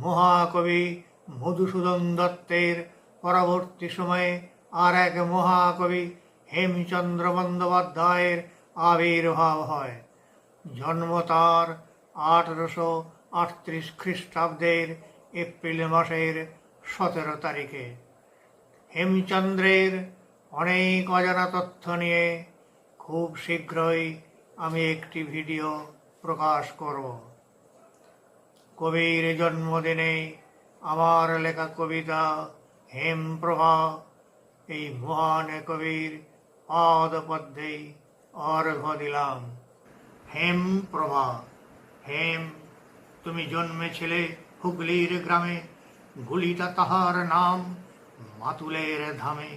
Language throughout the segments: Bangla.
মহাকবি মধুসূদন দত্তের পরবর্তী সময়ে আর এক মহাকবি হেমচন্দ্র বন্দ্যোপাধ্যায়ের আবির্ভাব হয়। জন্ম তার আঠারোশো আটত্রিশ খ্রিস্টাব্দের এপ্রিল মাসের সতেরো তারিখে। হেমচন্দ্রের অনেক অজানা তথ্য নিয়ে খুব শীঘ্রই আমি একটি ভিডিও প্রকাশ করব। কবির জন্মদিনে আমার লেখা কবিতা হেমপ্রভা এই মহান কবির পদপদ্মেই অর্ঘ দিলাম। হেম প্রভা, হেম, তুমি জন্মেছিলে হুগলির গ্রামে, গুলিটা তাহার নাম মাতুলের ধামে।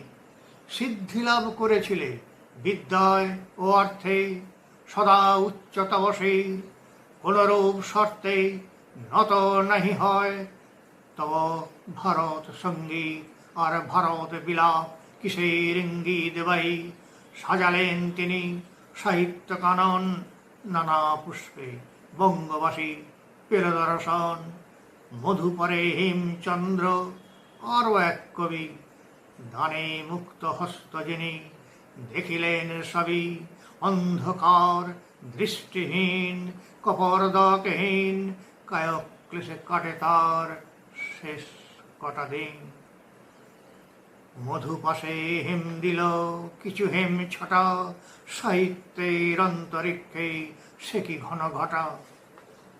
সিদ্ধি লাভ করেছিলে বিদ্যায় ও অর্থে, সদা উচ্চতা বসে, কোনরূপ শর্তে নত নাহি হয়। তব ভারত সঙ্গী আর ভারত বিলাপ কিসের ইঙ্গিত বাই সাজালেন তিনি সাহিত্য কানন, নানা পুষ্পে বঙ্গবাসী পেল দর্শন মধুপরে হেমচন্দ্র, আরও এক কবি দানে মুক্ত হস্ত যিনি দেখিলেন সবই। অন্ধকার, দৃষ্টিহীন, কপরদকহীন কায়ক ক্লেশে কাটে তার শেষ কটা দিন মধু পাশে হেম দিল, কিছু হেম ছটা, সাহিত্যের অন্তরিক্ষে সে কি ঘন ঘটা?